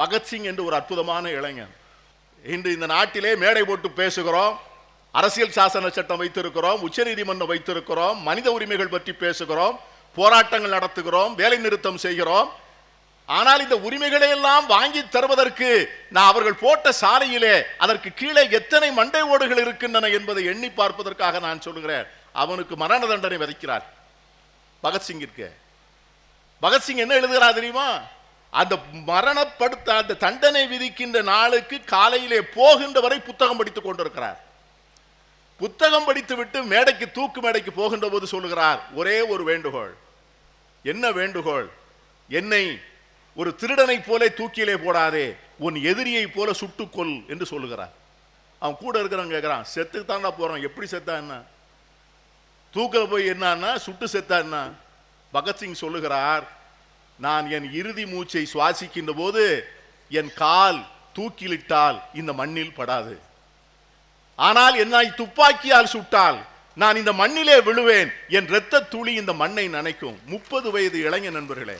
பகத்சிங் என்று ஒரு அற்புதமான இளைஞன். இன்று இந்த நாட்டிலே மேடை போட்டு பேசுகிறோம் அரசியல் சாசன சட்டம் வைத்திருக்கிறோம் உச்சநீதிமன்றம் வைத்திருக்கிறோம் மனித உரிமைகள் பற்றி பேசுகிறோம் போராட்டங்கள் நடத்துகிறோம் வேலை நிறுத்தம் செய்கிறோம். ஆனால் இந்த உரிமைகளை எல்லாம் வாங்கி தருவதற்கு நான் அவர்கள் போட்ட சாலையிலே அதற்கு கீழே எத்தனை மண்டை ஓடுகள் இருக்கின்றன என்பதை எண்ணி பார்ப்பதற்காக நான் சொல்கிறேன் அவனுக்கு மரண தண்டனை விதைக்கிறார் பகத்சிங்கிற்கு. பகத்சிங் என்ன எழுதுகிறார் தெரியுமா? அந்த மரணப்படுத்த அந்த தண்டனை விதிக்கின்ற நாளுக்கு காலையிலே போகின்ற வரை புத்தகம் படித்துக் கொண்டிருக்கிறார். புத்தகம் படித்துவிட்டு மேடைக்கு தூக்கு மேடைக்கு போகின்ற போது சொல்லுகிறார் ஒரே ஒரு வேண்டுகோள். என்ன வேண்டுகோள்? என்னை ஒரு திருடனை போல தூக்கிலே போடாதே உன் எதிரியை போல சுட்டுக்கொள் என்று சொல்லுகிறார். அவன் கூட இருக்கிறவன் கேட்குறான் செத்துக்கு தாண்டா எப்படி செத்தா என்ன? தூக்கில் போய் என்னன்னா சுட்டு செத்தா என்ன? பகத்சிங் சொல்லுகிறார் நான் என் இறுதி மூச்சை சுவாசிக்கின்ற போது என் கால் தூக்கிலிட்டால் இந்த மண்ணில் படாது. ஆனால் என்னை துப்பாக்கியால் சுட்டால் நான் இந்த மண்ணிலே விழுவேன். என் இரத்த துளி இந்த மண்ணை நனைக்கும். முப்பது வயது இளைஞ நண்பர்களே